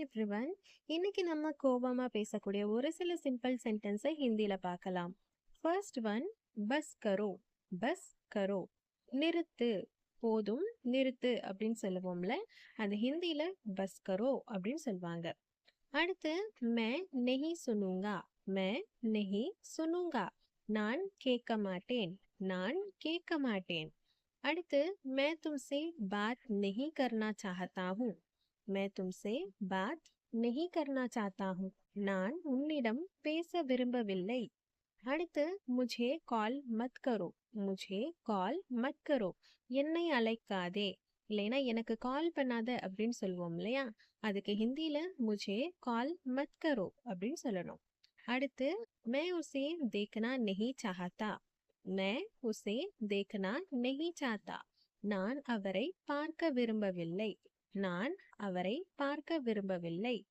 Everyone இன்னைக்கு நம்ம கோபமாக பேசக்கூடிய ஒரு சில சிம்பிள் சென்டென்ஸை ஹிந்தியில் பார்க்கலாம். ஃபர்ஸ்ட் ஒன் பஸ் கரோ. பஸ் கரோ. நிறுத்து. போதும் நிறுத்து அப்படின்னு சொல்லுவோம்ல அது ஹிந்தியில் பஸ் கரோ அப்படின்னு சொல்லுவாங்க. அடுத்து மே நெஹி சுனுங்கா. மே நெஹி சுனுங்கா. நான் கேட்க மாட்டேன். நான் கேட்க மாட்டேன். அடுத்து மே தும்சே பாத் நெஹி கர்னா சாஹத்தா मैं தும்சே பாத் நெகி கர்னா சாத்தாகும் நான் உன்னிடம் பேச விரும்பவில்லை அடுத்து முஜே கால் மத் கரோ முஜே கால் மத் கரோ என்னை அழைக்காதே இல்லைன்னா எனக்கு கால் பண்ணாத அப்படின்னு சொல்லுவோம் இல்லையா அதுக்கு ஹிந்தியில முஜே கால் மத் கரோ அப்படின்னு சொல்லணும் அடுத்து மே உசே தேக்கனா நெஹி சாஹாத்தா மே உசே தேக்கனா நெஹி சாத்தா நான் அவரை பார்க்க விரும்பவில்லை நான் அவரை பார்க்க விரும்பவில்லை.